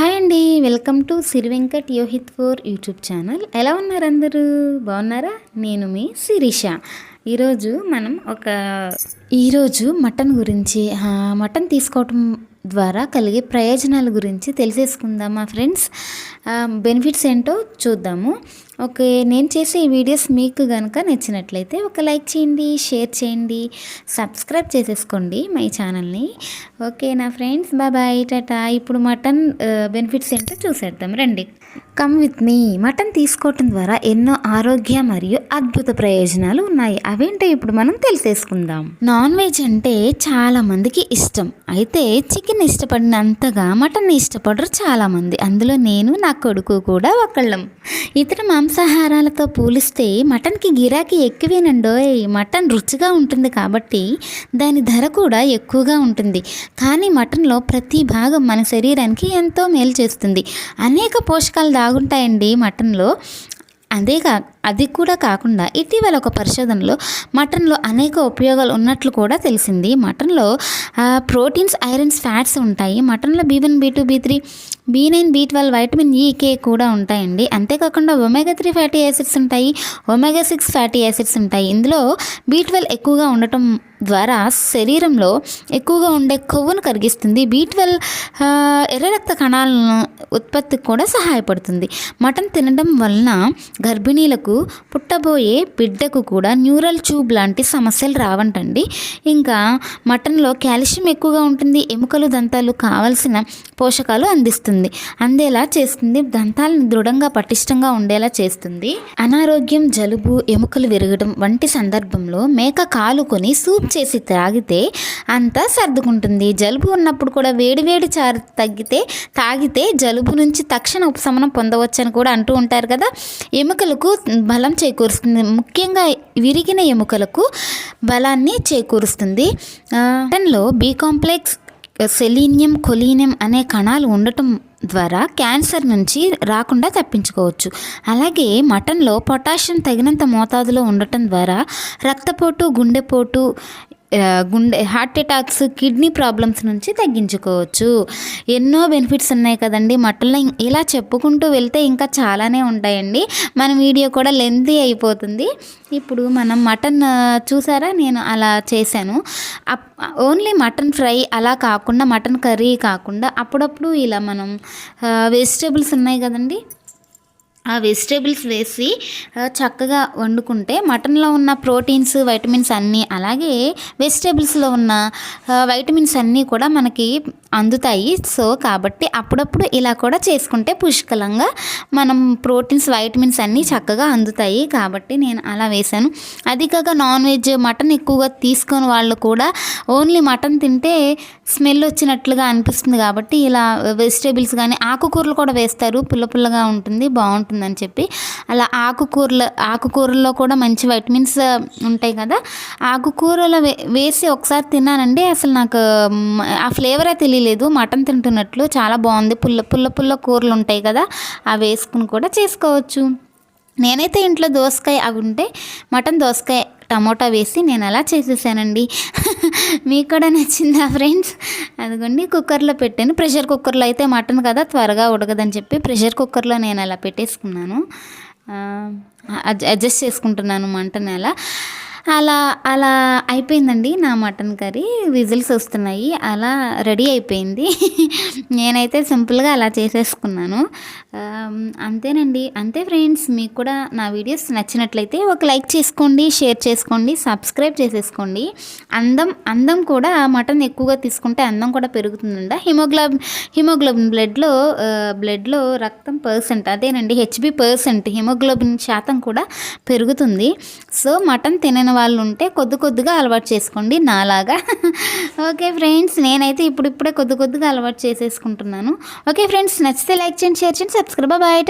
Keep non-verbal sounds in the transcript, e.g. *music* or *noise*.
Hi అండి. Welcome to Siri Venkat Yohith four YouTube channel. ఎలా ఉన్నారు అందరూ? బాగున్నారా? నేను మీ శిరీష. ఈరోజు మనం ఒక ఈరోజు మటన్ గురించి మటన్ తీసుకోవటం ద్వారా కలిగే ప్రయోజనాల గురించి తెలిసేసుకుందాం మా ఫ్రెండ్స్ బెనిఫిట్స్ ఏంటో చూద్దాము. ఓకే నేను చేసే ఈ వీడియోస్ మీకు కనుక నచ్చినట్లయితే ఒక లైక్ చేయండి షేర్ చేయండి సబ్స్క్రైబ్ చేసేసుకోండి మై ఛానల్ని. ఓకే నా ఫ్రెండ్స్ బాబాయ్ టాటా. ఇప్పుడు మటన్ బెనిఫిట్స్ ఏంటో చూసేద్దాం రండి. కమ్ విత్ మీ మటన్ తీసుకోవటం ద్వారా ఎన్నో ఆరోగ్య మరియు అద్భుత ప్రయోజనాలు ఉన్నాయి. అవేంటో ఇప్పుడు మనం తెలిసేసుకుందాం. నాన్ వెజ్ అంటే చాలా మందికి ఇష్టం. అయితే చికెన్ ఇష్టపడినంతగా మటన్ ఇష్టపడరు చాలామంది. అందులో నేను నా కొడుకు కూడా ఒకళ్ళం. ఇతర మాంసాహారాలతో పోలిస్తే మటన్కి గిరాకీ ఎక్కువేనండోయ్ మటన్ రుచిగా ఉంటుంది కాబట్టి దాని ధర కూడా ఎక్కువగా ఉంటుంది. కానీ మటన్లో ప్రతి భాగం మన శరీరానికి ఎంతో మేలు చేస్తుంది. అనేక పోషకాలు దాగుంటాయండి మటన్లో. అదే కా అది కూడా కాకుండా ఇటీవల ఒక పరిశోధనలో మటన్లో అనేక ఉపయోగాలు ఉన్నట్లు కూడా తెలిసింది. మటన్లో ప్రోటీన్స్ ఐరన్స్ ఫ్యాట్స్ ఉంటాయి. మటన్లో B one B two B three B nine B twelve vitamin E K కూడా ఉంటాయండి. అంతేకాకుండా ఒమేగా త్రీ ఫ్యాటీ యాసిడ్స్ ఉంటాయి ఒమేగా సిక్స్ ఫ్యాటీ యాసిడ్స్ ఉంటాయి. ఇందులో బీ ట్వెల్వ్ ఎక్కువగా ఉండటం ద్వారా శరీరంలో ఎక్కువగా ఉండే కొవ్వును కరిగిస్తుంది. బీ ట్వెల్వ్ ఎర్ర రక్త కణాలను ఉత్పత్తికి కూడా సహాయపడుతుంది. మటన్ తినడం వలన గర్భిణీలకు ಪುಟ್ಟ పుట్టబోయే బిడ్డకు కూడా న్యూరల్ ట్యూబ్ లాంటి సమస్యలు రావంటండి. ఇంకా మటన్లో కాల్షియం ఎక్కువగా ఉంటుంది ఎముకలు దంతాలు కావలసిన పోషకాలు అందిస్తుంది. అందేలా చేస్తుంది దంతాలను దృఢంగా పటిష్టంగా ఉండేలా చేస్తుంది. అనారోగ్యం జలుబు ఎముకలు విరగడం వంటి సందర్భంలో మేక కాలుకొని సూప్ చేసి త్రాగితే అంతా సర్దుకుంటుంది. జలుబు ఉన్నప్పుడు కూడా వేడి వేడి చారు తగ్గితే తాగితే జలుబు నుంచి తక్షణ ఉపశమనం పొందవచ్చని కూడా అంటూ ఉంటారు కదా. ఎముకలకు బలం చేకూరుస్తుంది. ముఖ్యంగా విరిగిన ఎముకలకు బలాన్ని చేకూరుస్తుంది. మటన్లో బి కాంప్లెక్స్ సెలీనియం కొలీనియం అనే కణాలు ఉండటం ద్వారా క్యాన్సర్ నుంచి రాకుండా తప్పించుకోవచ్చు. అలాగే మటన్లో పొటాషియం తగినంత మోతాదులో ఉండటం ద్వారా రక్తపోటు గుండెపోటు గుండె హార్ట్ అటాక్స్ కిడ్నీ ప్రాబ్లమ్స్ నుంచి తగ్గించుకోవచ్చు. ఎన్నో బెనిఫిట్స్ ఉన్నాయి కదండి. మటన్లో ఇలా చెప్పుకుంటూ వెళ్తే ఇంకా చాలానే ఉంటాయండి. మన వీడియో కూడా లెంతీ అయిపోతుంది. ఇప్పుడు మనం మటన్ చూసారా? నేను అలా చేశాను. అప్- ఓన్లీ మటన్ ఫ్రై అలా కాకుండా మటన్ కర్రీ కాకుండా అప్పుడప్పుడు ఇలా మనం వెజిటేబుల్స్ ఉన్నాయి కదండి. ఆ వెజిటేబుల్స్ వేసి చక్కగా వండుకుంటే మటన్లో ఉన్న ప్రోటీన్స్ వైటమిన్స్ అన్నీ అలాగే వెజిటేబుల్స్లో ఉన్న వైటమిన్స్ అన్నీ కూడా మనకి అందుతాయి. సో కాబట్టి అప్పుడప్పుడు ఇలా కూడా చేసుకుంటే పుష్కలంగా మనం ప్రోటీన్స్ వైటమిన్స్ అన్నీ చక్కగా అందుతాయి. కాబట్టి నేను అలా వేశాను. అది కాక నాన్ వెజ్ మటన్ ఎక్కువగా తీసుకొని వాళ్ళు కూడా ఓన్లీ మటన్ తింటే స్మెల్ వచ్చినట్లుగా అనిపిస్తుంది. కాబట్టి ఇలా వెజిటేబుల్స్ కానీ ఆకుకూరలు కూడా వేస్తారు. పుల్ల పుల్లగా ఉంటుంది బాగుంటుందని చెప్పి. అలా ఆకుకూరలు ఆకుకూరల్లో కూడా మంచి వైటమిన్స్ ఉంటాయి కదా. ఆకుకూరలు వే వేసి ఒకసారి తిన్నానండి. అసలు నాకు ఆ ఫ్లేవరే లేదు మటన్ తింటున్నట్లు చాలా బాగుంది. పుల్ల పుల్ల పుల్ల కూరలు ఉంటాయి కదా అవి వేసుకుని కూడా చేసుకోవచ్చు. నేనైతే ఇంట్లో దోసకాయ అవి ఉంటే మటన్ దోసకాయ టమోటా వేసి నేను అలా చేసేసానండి. *laughs* మీకు కూడా నచ్చిందా ఫ్రెండ్స్? అదిగోండి కుక్కర్లో పెట్టాను. ప్రెషర్ కుక్కర్లో అయితే మటన్ కదా త్వరగా ఉడకదని చెప్పి ప్రెషర్ కుక్కర్లో నేను అలా పెట్టేసుకున్నాను. అడ్జ- అడ్జస్ట్ చేసుకుంటున్నాను మంటని అలా. అలా అలా అయిపోయిందండి నా మటన్ కర్రీ. విజిల్స్ వస్తున్నాయి. అలా రెడీ అయిపోయింది. *laughs* నేనైతే సింపుల్గా అలా చేసేసుకున్నాను. అంతేనండి. అంతే ఫ్రెండ్స్ మీకు కూడా నా వీడియోస్ నచ్చినట్లయితే ఒక లైక్ చేసుకోండి షేర్ చేసుకోండి సబ్స్క్రైబ్ చేసేసుకోండి. అందం అందం కూడా మటన్ ఎక్కువగా తీసుకుంటే అందం కూడా పెరుగుతుందంట. హిమోగ్లోబ్ హిమోగ్లోబిన్ బ్లడ్లో బ్లడ్లో రక్తం పర్సెంట్ అదేనండి హెచ్బి పర్సెంట్ హిమోగ్లోబిన్ శాతం కూడా పెరుగుతుంది. సో మటన్ తినని వాళ్ళు ఉంటే కొద్ది కొద్దిగా అలవాటు చేసుకోండి నాలాగా. ఓకే ఫ్రెండ్స్ నేనైతే ఇప్పుడు ఇప్పుడే కొద్ది కొద్దిగా అలవాటు చేసేసుకుంటున్నాను. ఓకే ఫ్రెండ్స్ నచ్చితే లైక్ చేయండి షేర్ చేయండి సబ్స్క్రైబ్ బాయ్